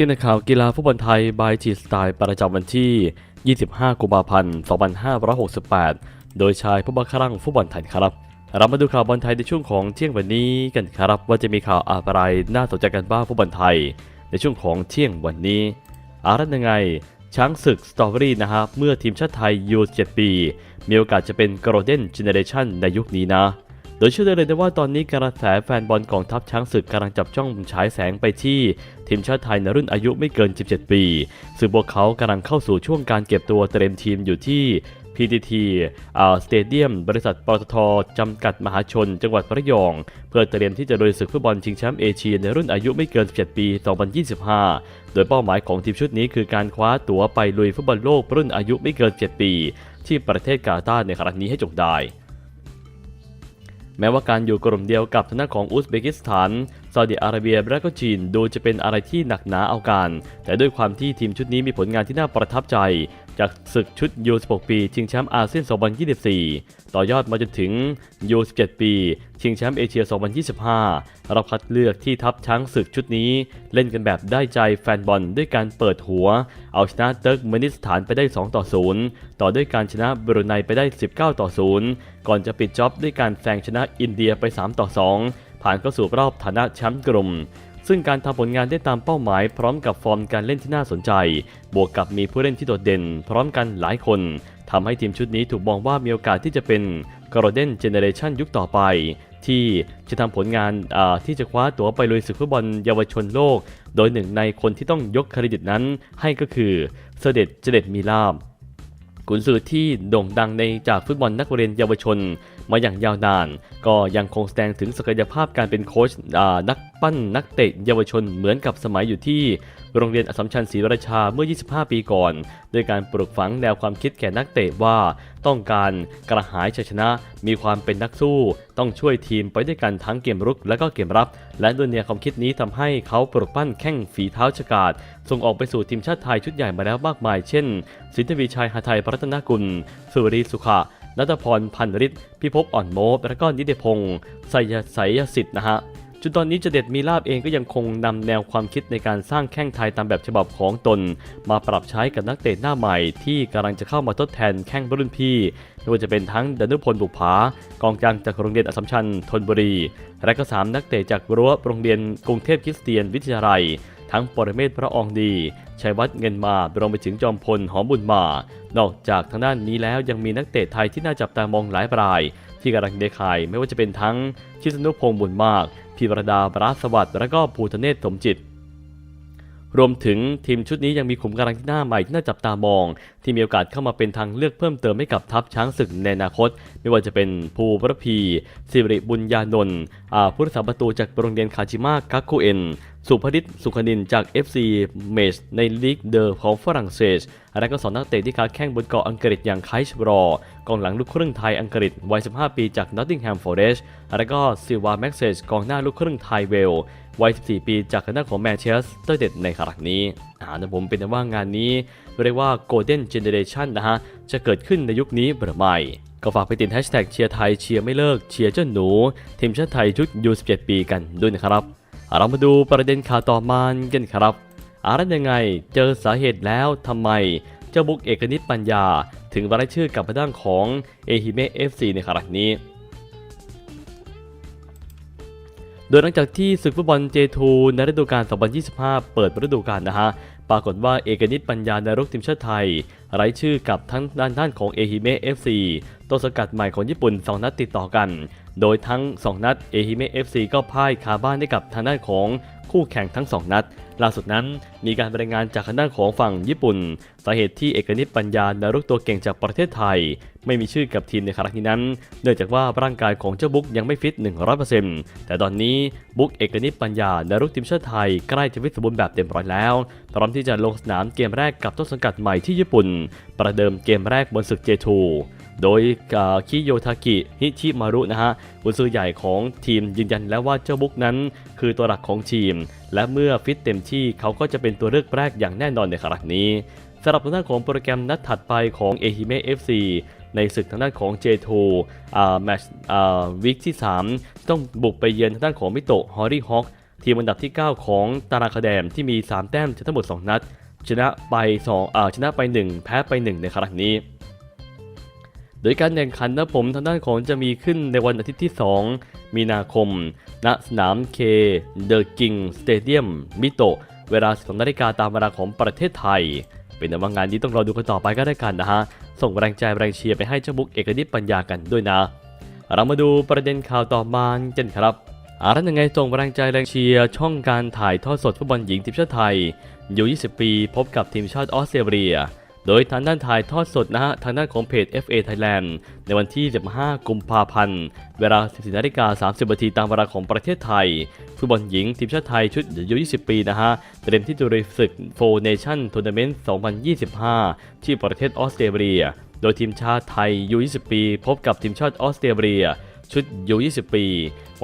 ที่ในข่าวกีฬาฟุตบอลไทยบายจีสไตล์ประจำวันที่ 25 กุมภาพันธ์ 2568 โดยชายผู้บังคับรังฟุตบอลไทยครับ เรามาดูข่าวบอลไทยในช่วงของเที่ยงวันนี้กันครับ ว่าจะมีข่าวอะไรน่าสนใจกันบ้างฟุตบอลไทย ในช่วงของเที่ยงวันนี้อารัตยังไง ช้างศึกสตรอเบอรี่นะครับเมื่อทีมชาติไทยยู7ปี มีโอกาสจะเป็นโกลเด้นเจเนเรชันในยุคนี้นะ โดยเชื่อได้เลยนะว่าตอนนี้กระแสแฟนบอลของทัพช้างศึกกำลังจับจ้องฉายแสงไปที่ทีมชาติไทยในรุ่นอายุไม่เกิน 17 ปี ซึ่งพวกเขากำลังเข้าสู่ช่วงการเก็บตัวเตรียมทีมอยู่ที่ PTT อ่าสเตเดียม บริษัทปตทจำกัดมหาชน จังหวัดระยอง เพื่อเตรียมที่จะลุยศึกฟุตบอลชิงแชมป์เอเชียในรุ่นอายุไม่เกิน 17 ปี 2025 โดยเป้าหมายของทีมชุดนี้คือการคว้าตั๋วไปลุยฟุตบอลโลกรุ่นอายุไม่เกิน 7 ปี ที่ประเทศกาตาร์ในครั้งนี้ให้จงได้ แม้ว่าการอยู่กลุ่มเดียวกับทางด้านของอุซเบกิสถานซาอุดิอาระเบียและก็จีนดูจะเป็นอะไรที่หนักหนาเอาการ แต่ด้วยความที่ทีมชุดนี้มีผลงานที่น่าประทับใจ จากศึกชุดยู16 ปีชิงแชมป์อาเซียน 2024 ต่อยอดมาจนถึงยู17 ปี ชิงแชมป์เอเชีย 2025เราคัดเลือกที่ทัพช้างศึกชุดนี้ เล่นกันแบบได้ใจแฟนบอลด้วยการเปิดหัว เอาชนะเติร์กเมนิสถานไปได้ 2 ต่อ 0 ต่อด้วยการชนะบรูไนไปได้ 19 ต่อ 0 ก่อนจะปิดจ็อบด้วยการแซงชนะอินเดียไป 3 ต่อ 2 ผ่านเข้าสู่รอบฐานะแชมป์กลุ่ม ซึ่งการทำผลงานได้ตามเป้าหมายพร้อมกับฟอร์มการเล่นที่น่าสนใจ บวกกับมีผู้เล่นที่โดดเด่น พร้อมกันหลายคนทำให้ทีมชุดนี้ถูกมองว่ามีโอกาสที่จะเป็น Golden Generation ยุคต่อไป ที่จะทำผลงานอ่าที่จะคว้าตั๋วไปลุยศึกฟุตบอลเยาวชนโลก โดยหนึ่งในคนที่ต้องยกเครดิตนั้น ให้ก็คือเสด็จเจเด็ดมีลาบกุนซือที่โด่งดังในจากฟุตบอลนักเรียนเยาวชน มาอย่างยาวนาน ก็ยังคงแสดงถึงศักยภาพการเป็นโค้ชนักปั้นนักเตะเยาวชนเหมือนกับสมัยอยู่ที่ โรงเรียนอสมชัญศรีราชาเมื่อ 25 ปีก่อน ด้วยการปลูกฝังแนวความคิดแก่นักเตะว่า ต้องการกระหายชัยชนะ มีความเป็นนักสู้ ต้องช่วยทีมไปด้วยกันทั้งเกมรุกและก็เกมรับ และด้วยแนวความคิดนี้ทำให้เขาปลุกปั้นแข้งฝีเท้าฉกาจส่งออกไปสู่ทีมชาติไทยชุดใหญ่มาแล้วมากมาย เช่นสินทวีชัยหาไทยพัฒนกุลสุรีสุขะ นัทพรพันฤทธิ์พิภพอ่อนโมบและก็นิเดพงศ์ไสยไสยสิทธิ์นะฮะจนตอนนี้เจเด็ดมีลาบเองก็ยังคงนำแนวความคิดในการสร้างแข้งไทยตามแบบฉบับของตน มาปรับใช้กับนักเตะหน้าใหม่ที่กำลังจะเข้ามาทดแทนแข้งรุ่นพี่ไม่ว่าจะเป็นทั้งดนุพลบุกผากองกลางจากโรงเรียนอัสสัมชัญธนบุรี และก็สามนักเตะจากรั้วโรงเรียนกรุงเทพคริสเตียนวิทยาลัย ทั้งปรเมศพระอองดีชัยวัฒน์เงินมารวมไปถึงจอมพลหอมบุญมา นอกจากทางด้านนี้แล้วยังมีนักเตะไทยที่น่าจับตามองหลายราย ที่กำลังเดขายไม่ว่าจะเป็นทั้งชิสนุพงษ์บุญมากพีวรดาบราสวัสดิ์และก็ภูทะเนศสมจิตรวมถึงทีมชุดนี้ยังมีขุมกำลังที่หน้าใหม่ที่น่าจับตามอง ที่มีโอกาสเข้ามาเป็นทางเลือกเพิ่มเติมให้กับทัพช้างศึกในอนาคต ไม่ว่าจะเป็นภูพระพีสิริบุญญานนท์อ่าผู้รักษาประตูจากโรงเรียนคาจิมะกักคุเอ็นสุภริตสุขนินจาก FC เมชในลีกเดอร์ของฝรั่งเศสและก็สองนักเตะที่ค้าแข้งบนเกาะอังกฤษอย่างไคชบรอกองหลังลูกครึ่งไทยอังกฤษวัย 15 ปีจากนอตติงแฮมฟอเรสต์และก็ซิวาแม็กเซสกองหน้าลูกครึ่งไทยเวลวัย 14 ปีจากคณะของแมนเชสเตอร์เด็ดในครั้งนี้อ่านะผมเป็นว่างานนี้ เรียกว่า Golden Generation นะฮะ จะเกิดขึ้นในยุคนี้หรือไม่ก็ฝากไปติดแฮชแท็กเชียร์ไทยเชียร์ไม่เลิกเชียร์เจ้าหนู ทีมชาติไทยชุดยู17 ปีกันด้วยนะครับ เรามาดูประเด็นข่าวต่อมากันครับอะไรยังไงเจอสาเหตุแล้วทำไมเจ้าบุกเอกนิตปัญญา ถึงรายชื่อกับพระด้านของเอฮิเมะเอฟซีในครั้งนี้ โดยหลังจากที่ศึกฟุตบอล J2 ในฤดูกาล 2025 เปิดฤดูกาลนะฮะ ปรากฏว่าเอกนิตปัญญาในรุกทีมชาติไทยไร้ชื่อกับทั้งด้านด้านของเอฮิเมะ FC ตัวสกัดใหม่ของญี่ปุ่น 2 นัดติดต่อกัน โดยทั้ง 2 นัดเอฮิเมะ FC ก็พ่ายคาบ้านให้กับทางด้านของคู่แข่งทั้ง 2 นัด ล่าสุดนั้นมีการรายงานจากทางด้านของฝั่งญี่ปุ่น สาเหตุที่เอกนิตปัญญาดารุกตัวเก่งจากประเทศไทย ไม่มีชื่อกับทีมในครั้งนี้นั้น เนื่องจากว่าร่างกายของเจ้าบุ๊กยังไม่ฟิต 100%แต่ตอนนี้บุ๊กเอกนิตปัญญาดารุกทีมชาติไทยใกล้จะฟิตสมบูรณ์แบบเต็มร้อยแล้ว พร้อมที่จะลงสนามเกมแรกกับต้นสังกัดใหม่ที่ญี่ปุ่น ประเดิมเกมแรกบนศึก J2 โดยคิโยทากิ ฮิชิมารุ นะฮะกุนซือใหญ่ของทีมยืนยันแล้วว่าเจ้าบุ๊กนั้น คือตัวหลักของทีม และเมื่อฟิตเต็มที่เขาก็จะเป็นตัวเลือกแรกอย่างแน่นอนในครั้งนี้สำหรับทางด้านของโปรแกรมนัดถัดไปของเอฮิเมะ FC ในศึกทางด้านของ J2 อ่าแมชอ่าวีคที่ 3 ต้องบุกไปเยือนทางด้านของมิโตะฮอริฮอกทีมอันดับที่ 9 ของตารางคะแนนที่มี 3 แต้มจากทั้งหมด 2 นัด ชนะไป2อ่าชนะไป 1 แพ้ไป 1 ในครั้งนี้ โดยการแข่งขันนะผมทางด้านของจะมีขึ้นในวันอาทิตย์ที่ 2 มีนาคม ณ สนามเคเดอะกิงสเตเดียมมิโตะเวลา12นาฬิกาตามเวลาของประเทศไทย เป็นแต่ว่างานนี้ต้องรอดูกันต่อไปก็ได้กันนะฮะ ส่งแรงใจแรงเชียร์ไปให้เจ้าบุ๊กเอกนิตปัญญากันด้วยนะ เรามาดูประเด็นข่าวต่อมากันครับอารันยังไงส่งแรงใจแรงเชียร์ช่องการถ่ายทอดสดฟุตบอลหญิงทีมชาติไทยอยู่ 20 ปี พบกับทีมชาติออสเตรเลีย โดยทางด้านถ่ายทอดสดนะฮะทางด้านของเพจ FA Thailand ในวันที่ 15 กุมภาพันธ์ เวลา 14นาฬิกา30นาทีตามเวลาของประเทศไทย ฟุตบอลหญิงทีมชาติไทยชุดอายุ 20 ปีนะฮะ เตรียมที่จะลุยศึกโฟเนชั่นทัวร์นาเมนต์ 2025 ที่ประเทศออสเตรเลีย โดยทีมชาติไทยยู20 ปี พบกับทีมชาติออสเตรเลียชุดยู20 ปี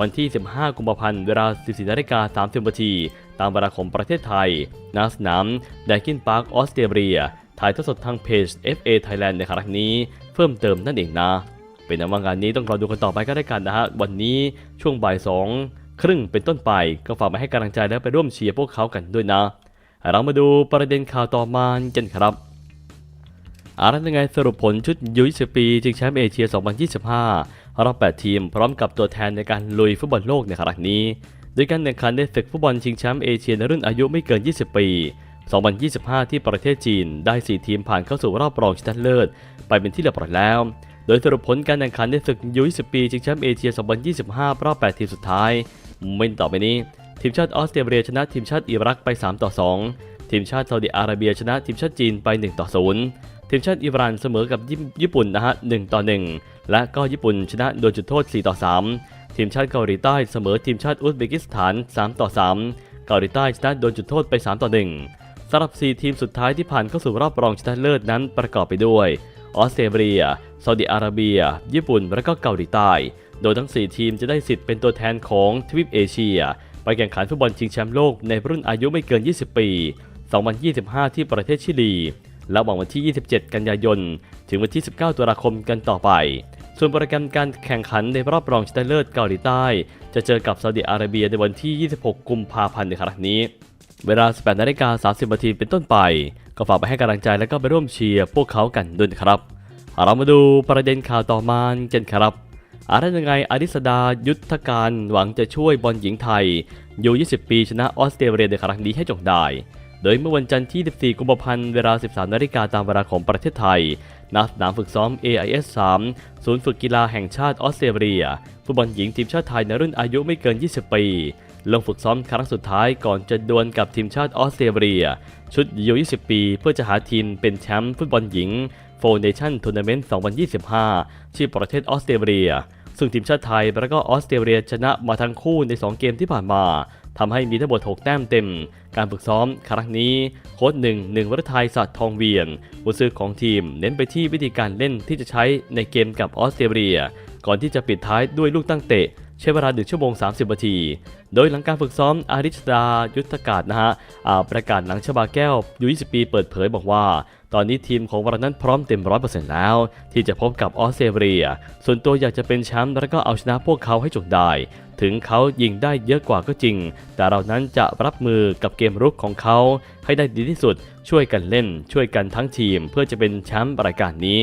วันที่ 15 กุมภาพันธ์ เวลา 14นาฬิกา30นาทีตามเวลาของประเทศไทยณสนามแดกินพาร์คออสเตรเลีย ถ่ายทอดสดทางเพจ FA Thailand ในครั้งนี้เพิ่มเติมนั่นเองนะ เป็นนว่างานนี้ต้องรอดูกันต่อไปก็ได้กันนะฮะ วันนี้ช่วงบ่ายสองครึ่งเป็นต้นไปก็ฝากมาให้กำลังใจและไปร่วมเชียร์พวกเขากันด้วยนะ เรามาดูประเด็นข่าวต่อมากันครับอารันยังไงสรุปผลชุดยู20ปีชิงแชมป์เอเชีย 2025 รอบ 8 ทีมพร้อมกับตัวแทนในการลุยฟุตบอลโลกในครั้งนี้ โดยการแข่งขันในศึกฟุตบอลชิงแชมป์เอเชียในรุ่นอายุไม่เกิน 20 ปี 2025 ที่ประเทศจีนได้ 4 ทีมผ่านเข้าสู่รอบรองชนะเลิศ ไปเป็นที่เรียบร้อยแล้ว โดยสรุปผลการแข่งขันในศึกยู20ปีชิงแชมป์เอเชีย 2025 รอบ 8 ทีมสุดท้ายเม่นต่อไปนี้ ทีมชาติออสเตรเลียชนะทีมชาติอิรักไป 3 ต่อ 2 ทีมชาติซาอุดิอาระเบียชนะทีมชาติจีนไป 1 ต่อ 0 ทีมชาติอิหร่านเสมอกับญี่ปุ่นนะฮะ 1 ต่อ 1 และก็ญี่ปุ่นชนะโดยจุดโทษ 4 ต่อ 3 ทีมชาติเกาหลีใต้เสมอทีมชาติอุซเบกิสถาน 3 ต่อ 3 เกาหลีใต้ชนะโดยจุดโทษไป 3 ต่อ 1ำหรับ 4 ทีมสุดท้ายที่ผ่านเข้าสู่รอบรองชนะเลิศนั้นประกอบไปด้วย ออสเตรเลียซาอุดิอาระเบีย ญี่ปุ่น และก็เกาหลีใต้ โดยทั้ง 4 ทีมจะได้สิทธิ์เป็นตัวแทนของทวีปเอเชีย ไปแข่งขันฟุตบอลชิงแชมป์โลกในรุ่นอายุไม่เกิน 20 ปี 2025 ที่ประเทศชิลี และหวังวันที่ 27 กันยายน ถึงวันที่ 19 ตุลาคมกันต่อไป ส่วนโปรแกรมการแข่งขันในรอบรองชนะเลิศเกาหลีใต้ จะเจอกับซาอุดิอาระเบียในวันที่ 26 กุมภาพันธ์ในครั้งนี้ เวลา 18นาฬิกา30นาทีเป็นต้นไป ก็ฝากไปให้กำลังใจและก็ไปร่วมเชียร์พวกเขากันด้วยครับ เรามาดูประเด็นข่าวต่อมากันครับอารันยังไงอริสดายุทธการหวังจะช่วยบอลหญิงไทยอยู่ 20 ปีชนะออสเตรเลียในครั้งนี้ให้จงได้ โดยเมื่อวันจันทร์ที่ 14 กุมภาพันธ์เวลา 13 นาฬิกาตามเวลาของประเทศไทยณสนามฝึกซ้อม AIS 3 ศูนย์ฝึกกีฬาแห่งชาติออสเตรเลียฟุตบอลหญิงทีมชาติไทยในรุ่นอายุไม่เกิน 20 ปี ลงฝึกซ้อมครั้งสุดท้ายก่อนจะดวลกับทีมชาติออสเตรเลีย ชุดยู20 ปี เพื่อจะหาทีมเป็นแชมป์ฟุตบอลหญิงโฟเนชั่นทัวร์นาเมนต์2025 ที่ประเทศออสเตรเลีย ซึ่งทีมชาติไทยและก็ออสเตรเลียชนะมาทั้งคู่ใน 2 เกมที่ผ่านมาทำให้มีทั้งหมด 6 แต้มเต็ม การฝึกซ้อมครั้งนี้โค้ชหนึ่งหนึ่งวัฒไทยสัตว์ทองเวียนผู้ซื้อของทีมเน้นไปที่วิธีการเล่นที่จะใช้ในเกมกับออสเตรเลีย ก่อนที่จะปิดท้ายด้วยลูกตั้งเตะ ใช้เวลา 1 ชั่วโมง 30นาที โดยหลังการฝึกซ้อมอาริชดายุทธกาศนะฮะประกาศหลังชบาแก้วยู20 ปีเปิดเผยบอกว่า ตอนนี้ทีมของเรนั้นพร้อมเต็ม100%แล้ว ที่จะพบกับออสเตรเลีย ส่วนตัวอยากจะเป็นแชมป์แล้วก็เอาชนะพวกเขาให้จงได้ ถึงเขายิงได้เยอะกว่าก็จริง แต่เรานั้นจะรับมือกับเกมรุกของเขาให้ได้ดีที่สุด ช่วยกันเล่น ช่วยกันทั้งทีม เพื่อจะเป็นแชมป์รายการนี้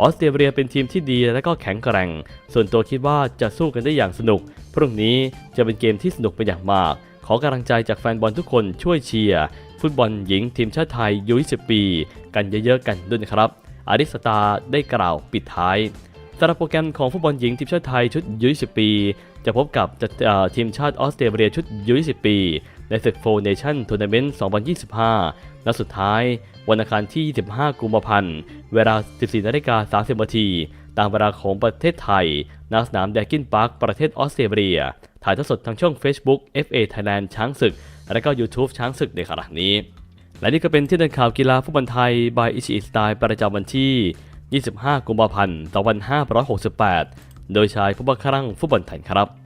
ออสเตรเลียเป็นทีมที่ดีและก็แข็งแกร่ง ส่วนตัวคิดว่าจะสู้กันได้อย่างสนุก พรุ่งนี้จะเป็นเกมที่สนุกเป็นอย่างมาก ขอกำลังใจจากแฟนบอลทุกคนช่วยเชียร์ฟุตบอลหญิงทีมชาติไทยยู20ปี กันเยอะๆกันด้วยนะครับอาริสตาได้กล่าวปิดท้ายสำหรับโปรแกรมของฟุตบอลหญิงทีมชาติไทยชุดยู20ปี จะพบกับทีมชาติออสเตรเลียชุดยู20ปี ในศึกโฟเนชั่นทัวร์นาเมนต์ 2025 นัดสุดท้าย วันอังคารที่ 25 กุมภาพันธ์ เวลา 14นาฬิกา30นาที ตามเวลาของประเทศไทย ณ สนามแดกินพาร์ค ประเทศออสเตรเลีย ถ่ายทอดสดทางช่อง Facebook FA Thailand ช้างศึก และก็ YouTube ช้างศึกในขณะนี้ และนี่ก็เป็นที่เดินข่าวกีฬาฟุตบอลไทย by อิชิอิสไตล์ประจำวันที่ 25 กุมภาพันธ์ 2568 โดยชายผู้บังคับฟุตบอลไทยครับ